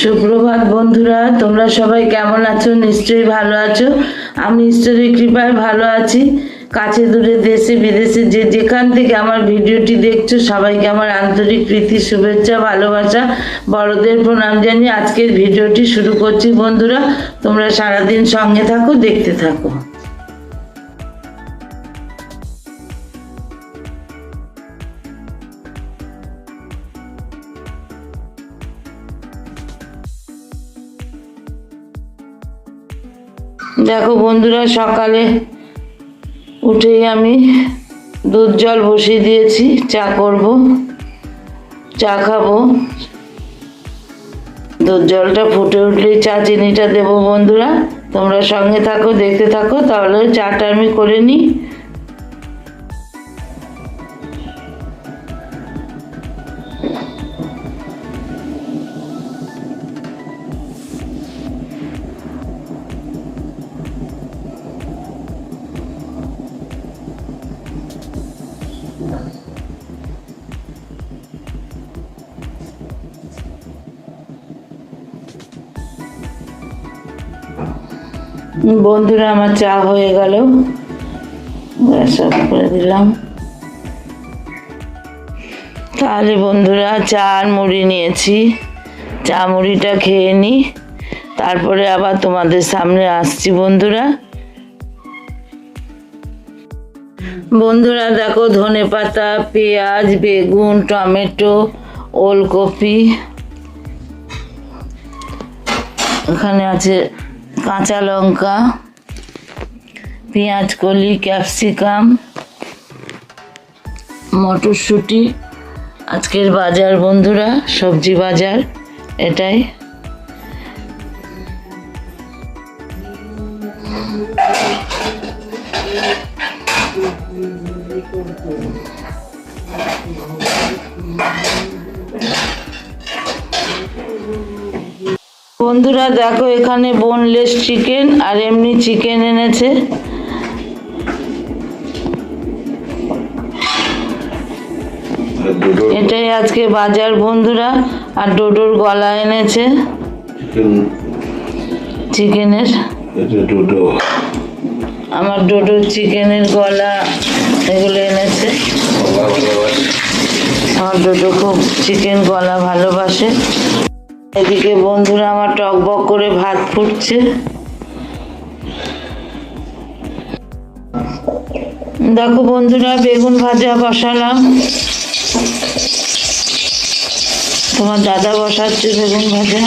সুপ্রভাত বন্ধুরা, তোমরা সবাই কেমন আছো? নিশ্চয়ই ভালো আছো। আমি ঈশ্বরের কৃপায় ভালো আছি। কাছে দূরে দেশে বিদেশে যে যেখান থেকে আমার ভিডিওটি দেখছ, সবাইকে আমার আন্তরিক প্রীতি, শুভেচ্ছা, ভালোবাসা, বড়দের প্রণাম জানিয়ে আজকের ভিডিওটি শুরু করছি। বন্ধুরা, তোমরা সারাদিন সঙ্গে থাকো, দেখতে থাকো। দেখো বন্ধুরা, সকালে উঠেই আমি দুধ জল বসিয়ে দিয়েছি, চা করব, চা খাব। দুধ জলটা ফুটে উঠলেই চা চিনিটা দেবো বন্ধুরা। তোমরা সঙ্গে থাকো, দেখতে থাকো, তাহলে চাটা আমি করে নিই। বন্ধুরা, আমার চা হয়ে গেল। গ্যাস অফ করে দিলাম। তাহলে বন্ধুরা, চা আর মুড়ি নিয়েছি। চা মুড়িটা খেয়ে নিই তারপরে আবার তোমাদের সামনে আসছি বন্ধুরা। বন্ধুরা, দেখো ধনে পাতা, পেঁয়াজ, বেগুন, টমেটো, ওলকপি। এখানে আছে কাঁচা লঙ্কা পেঁয়াজ কলি ক্যাপসিকাম মটরশুঁটি। আজকের বাজার বন্ধুরা সবজি বাজার এটাই। বন্ধুরা দেখো এখানে বোনলেস চিকেন আর এমনি চিকেন এনেছে। এটাই আজকে বাজার বন্ধুরা আর ডোডোর গলা এনেছে। চিকেনের আমার ডোডোর চিকেনের গলা এগুলো এনেছে। আমার ডোডো খুব চিকেন গলা ভালোবাসে। এদিকে বন্ধুরা আমার টক বক করে ভাত ফুটছে। দেখো বন্ধুরা, বেগুন ভাজা বসালাম। তোমার দাদা বসাচ্ছে বেগুন ভাজা।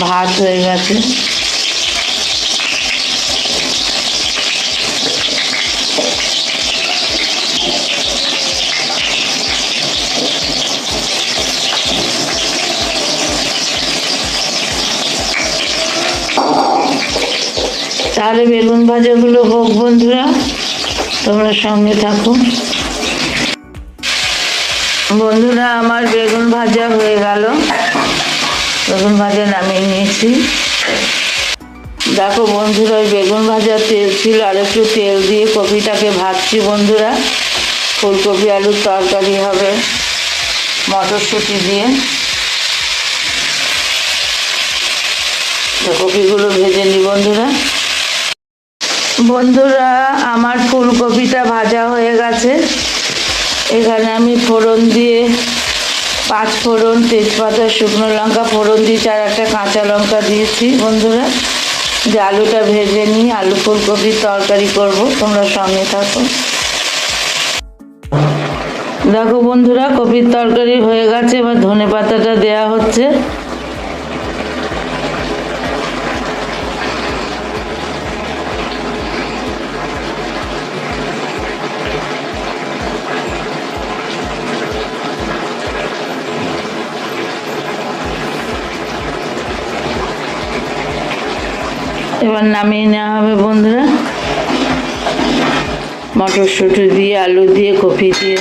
ভাত হয়ে গেছে। তাহলে বেগুন ভাজাগুলো হোক বন্ধুরা, তোমরা সঙ্গে থাকো। বন্ধুরা, আমার বেগুন ভাজা হয়ে গেল। বেগুন ভাজা নামিয়ে নিয়েছি। দেখো বন্ধুরা, ওই বেগুন ভাজা তেল ছিল, আর একটু তেল দিয়ে কপিটাকে ভাজছি বন্ধুরা। ফুলকপি, আলুর তরকারি হবে, মটরশুঁটি দিয়ে। কপিগুলো ভেজে নি বন্ধুরা। বন্ধুরা, আমার ফুলকপিটা ভাজা হয়ে গেছে। এখানে আমি ফোড়ন দিয়ে পাঁচ ফোড়ন তেজপাতা, শুকনো লঙ্কা, ফোড়ন দিয়ে চার একটা কাঁচা লঙ্কা দিয়েছি। বন্ধুরা, যে আলুটা ভেজে নিই, আলু ফুলকপির তরকারি করব, তোমরা সঙ্গে থাকো। দেখো বন্ধুরা, কপির তরকারি হয়ে গেছে, এবার ধনে পাতাটা দেওয়া হচ্ছে। এবার নামিয়ে নেওয়া হবে বন্ধুরা। মটরশুঁটি দিয়ে, আলু দিয়ে, কপি দিয়ে।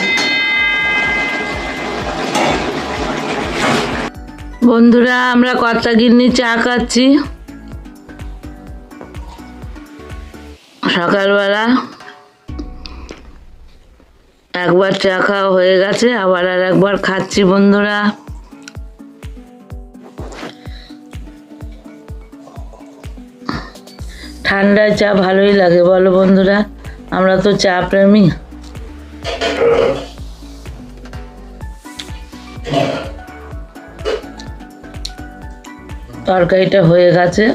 বন্ধুরা, আমরা কর্তা গিন্নি চা খাচ্ছি। সকালবেলা একবার চা খাওয়া হয়ে গেছে, আবার আর একবার খাচ্ছি বন্ধুরা। ঠান্ডায় চা ভালোই লাগে, বলো বন্ধুরা। আমরা তো চা প্রেমী। তরকারিটা হয়ে গেছে।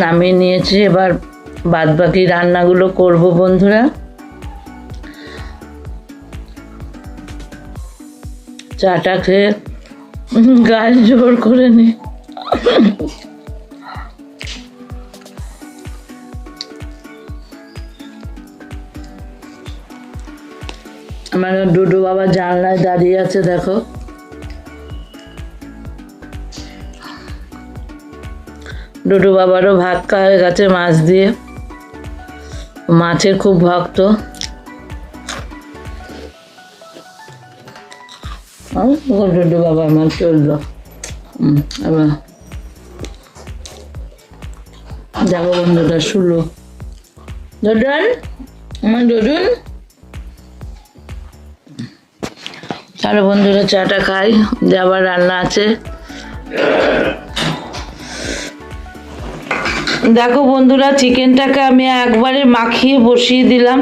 নামিয়ে নিয়েছি, এবার বাদ বাকি রান্নাগুলো করব বন্ধুরা। চাটা খেয়ে গায়ে জোর করে নি। ডুডু বাবা জানলায় দাঁড়িয়ে আছে, দেখো। ডুডু বাবারও ভাত খাওয়া হয়ে গেছে মাছ দিয়ে। মাছের খুব ভক্ত। ডুডু বাবা, আমার চলল। এবার যাব বন্ধুটা শুলো। ডুডুন? আমার ডুডুন? চলো বন্ধুরা চাটা খাই আবার রান্না আছে। দেখো বন্ধুরা, চিকেনটাকে আমি একবারে মাখিয়ে বসিয়ে দিলাম।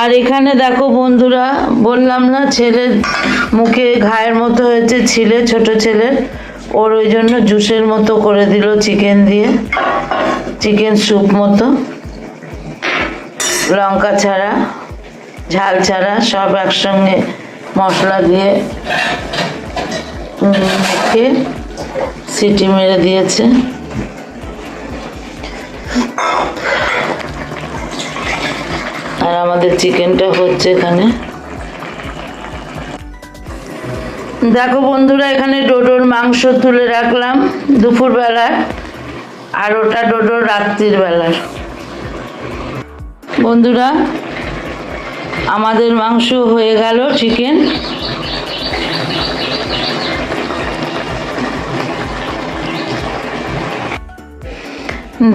আর এখানে দেখো বন্ধুরা, বললাম না, ছেলের মুখে ঘায়ের মতো হয়েছে, ছিলে, ছোট ছেলের। ওর ওই জন্য জুসের মতো করে দিল, চিকেন দিয়ে। চিকেন স্যুপ মতো। লঙ্কা ছাড়া, ঝাল ছাড়া, সব একসঙ্গে মশলা দিয়ে মেখে সিটি মেরে দিয়েছে। আর আমাদের চিকেনটা হচ্ছে এখানে। দেখো বন্ধুরা, এখানে ডোডোর মাংস তুলে রাখলাম দুপুরবেলার আর ওটা ডোডোর রাত্রির বেলার বন্ধুরা, আমাদের মাংস হয়ে গেল চিকেন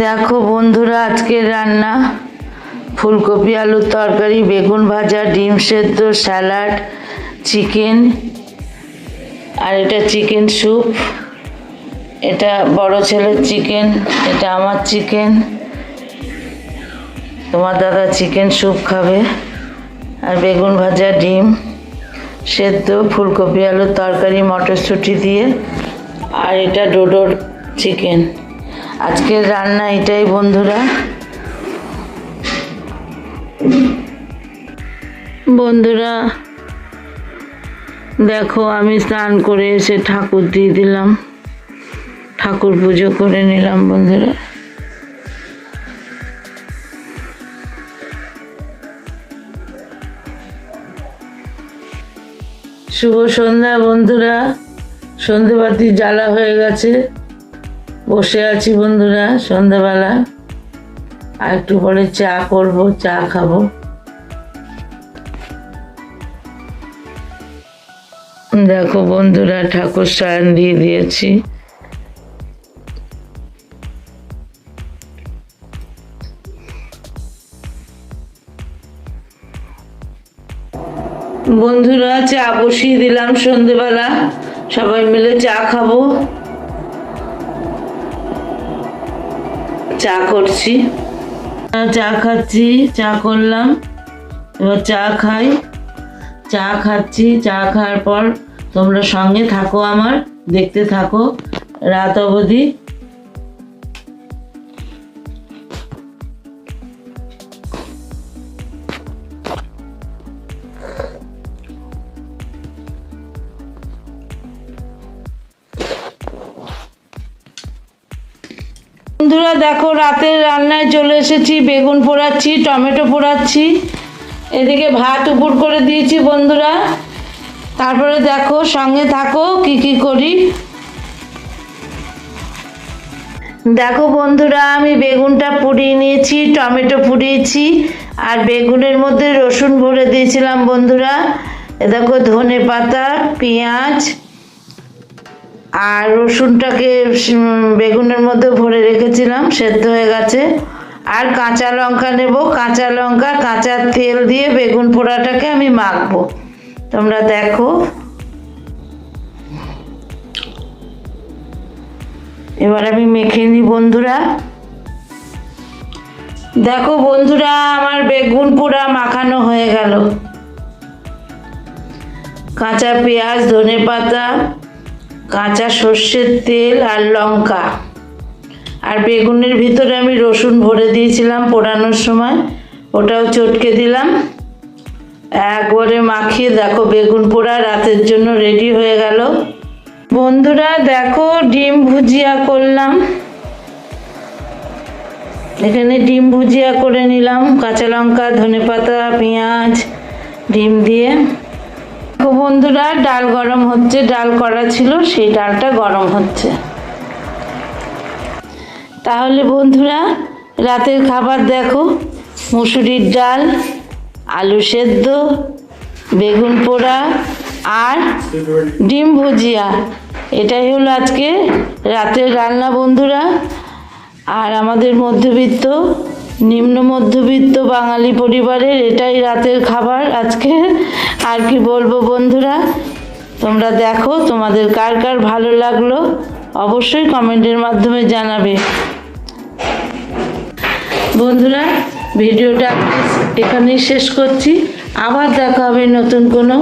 দেখো বন্ধুরা, আজকের রান্না ফুলকপি, আলুর তরকারি, বেগুন ভাজা, ডিম সেদ্ধ, স্যালাড, চিকেন। আর এটা চিকেন স্যুপ। এটা বড় ছেলের চিকেন, এটা আমার চিকেন। তোমার দাদা চিকেন স্যুপ খাবে। আর বেগুন ভাজা ডিম, সেদ্ধ, ফুলকপি, আলুর তরকারি, মটরশুঁটি দিয়ে। আর এটা ডোডোর চিকেন। আজকের রান্না এটাই বন্ধুরা। বন্ধুরা দেখো, আমি স্নান করে এসে ঠাকুর দিয়ে দিলাম। ঠাকুর পুজো করে নিলাম, বন্ধুরা। শুভ সন্ধ্যা, বন্ধুরা। সন্ধেবাতি জ্বালা হয়ে গেছে। বসে আছি, বন্ধুরা, সন্ধ্যাবেলা। আর একটু পরে চা করব, চা খাব। দেখো বন্ধুরা ঠাকুর সায়ন দিয়ে দিয়েছি। বন্ধুরা চা বসিয়ে দিলাম সন্ধেবেলা। সবাই মিলে চা খাব। চা করছি। চা খাচ্ছি, চা করলাম। এবার চা খাই। চা খাচ্ছি, চা খাওয়ার পর তোমরা সঙ্গে থাকো আমার, দেখতে থাকো, রাত অবধি। বন্ধুরা দেখো, রাতের রান্নায় চলে এসেছি, বেগুন পোড়াচ্ছি, টমেটো পোড়াচ্ছি। এদিকে ভাত উপর করে দিয়েছি বন্ধুরা। তারপরে দেখো, সঙ্গে থাকো, কি কি করি? দেখো বন্ধুরা, আমি বেগুনটা পুড়িয়ে নিয়েছি, টমেটো পুড়িয়েছি, আর বেগুনের মধ্যে রসুন ভরে দিয়েছিলাম বন্ধুরা। দেখো, ধনে পাতা, পেঁয়াজ, আর রসুনটাকে বেগুনের মধ্যে ভরে রেখেছিলাম, সেদ্ধ হয়ে গেছে। আর কাঁচা লঙ্কা নেব, কাঁচা লঙ্কা, কাঁচা তেল দিয়ে বেগুন পোড়াটাকে আমি মাখবো। তোমরা দেখো। এবার আমি মেখে নিই, বন্ধুরা। দেখো বন্ধুরা, আমার বেগুন পোড়া মাখানো হয়ে গেল। কাঁচা পেঁয়াজ, ধনে পাতা, কাঁচা সর্ষের তেল আর লঙ্কা। আর বেগুনের ভিতরে আমি রসুন ভরে দিয়েছিলাম পোড়ানোর সময়। ওটাও চটকে দিলাম। একবারে মাখিয়ে দেখো বেগুন পোড়া রাতের জন্য রেডি হয়ে গেল। বন্ধুরা, দেখো ডিম ভুজিয়া করলাম। এখানে ডিম ভুজিয়া করে নিলাম, কাঁচা লঙ্কা, ধনে পাতা, পেঁয়াজ, ডিম দিয়ে। দেখো বন্ধুরা, ডাল গরম হচ্ছে, ডাল করা ছিল, সেই ডালটা গরম হচ্ছে। তাহলে বন্ধুরা, রাতের খাবার দেখো, মুসুরির ডাল আলু সেদ্ধ, বেগুন পোড়া আর ডিম ভুজিয়া। এটাই হলো আজকে রাতের রান্না বন্ধুরা। আর আমাদের মধ্যবিত্ত, নিম্ন মধ্যবিত্ত বাঙালি পরিবারের এটাই রাতের খাবার আজকে। আর কি বলব বন্ধুরা, তোমরা দেখো তোমাদের কার কার ভালো লাগল, অবশ্যই কমেন্টের মাধ্যমে জানাবে। বন্ধুরা, ভিডিওটা এখানেই শেষ করছি। আবার দেখা হবে নতুন কোনো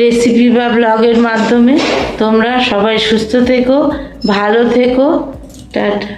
রেসিপি বা ব্লগের মাধ্যমে। তোমরা সবাই সুস্থ থেকো, ভালো থেকো। টাটা।